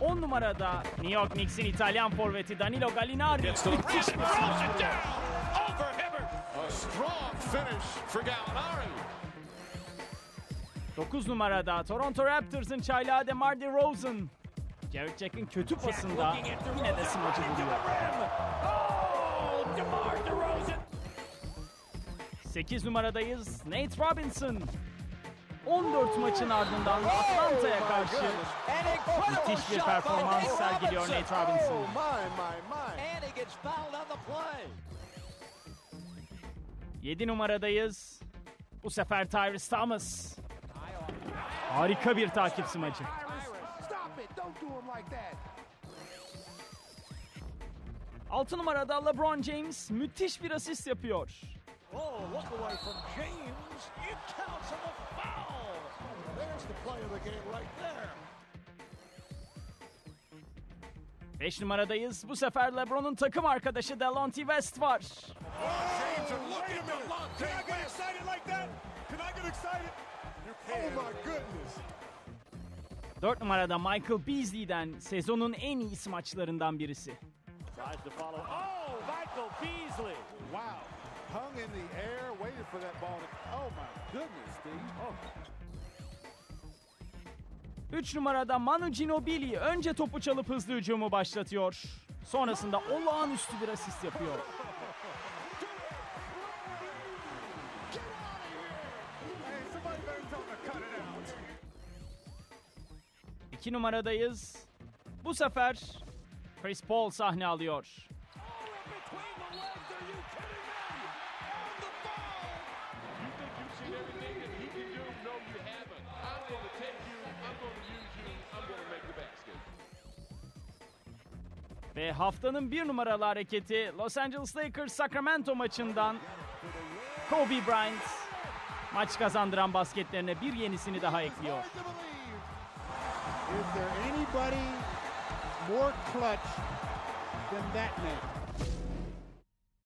10 numarada New York Knicks'in İtalyan forveti Danilo Gallinari müthiş bir. 9 numarada Toronto Raptors'ın çaylağı DeMar DeRozan. Jared Jack'ın kötü pasında yine de smacı. Oh, DeRozan. 8 numaradayız Nate Robinson. 14 maçın ardından Atlanta'ya karşı müthiş bir performans sergiliyor. Nate Robinson. Oh. 7 numaradayız. Bu sefer Tyrese Thomas. Harika bir takip smacı. 6 numarada LeBron James müthiş bir asist yapıyor. Oh, look away from James. It counts on the foul. There's the play of the game right there. 5 numaradayız. Bu sefer LeBron'un takım arkadaşı Delonte West var. Oh, goodness. 4 numarada Michael Beasley'den sezonun en iyi maçlarından birisi. Tries to follow. Oh, Michael Beasley. Wow. Hung in the air, waited for that ball to. Oh, my goodness, Steve. Oh. 3 numarada Manu Ginobili önce topu çalıp hızlı hücumu başlatıyor. Sonrasında olağanüstü bir asist yapıyor. 2 numaradayız. Bu sefer Chris Paul sahne alıyor. Ve haftanın bir numaralı hareketi Los Angeles Lakers Sacramento maçından Kobe Bryant maç kazandıran basketlerine bir yenisini daha ekliyor. More clutch than that man?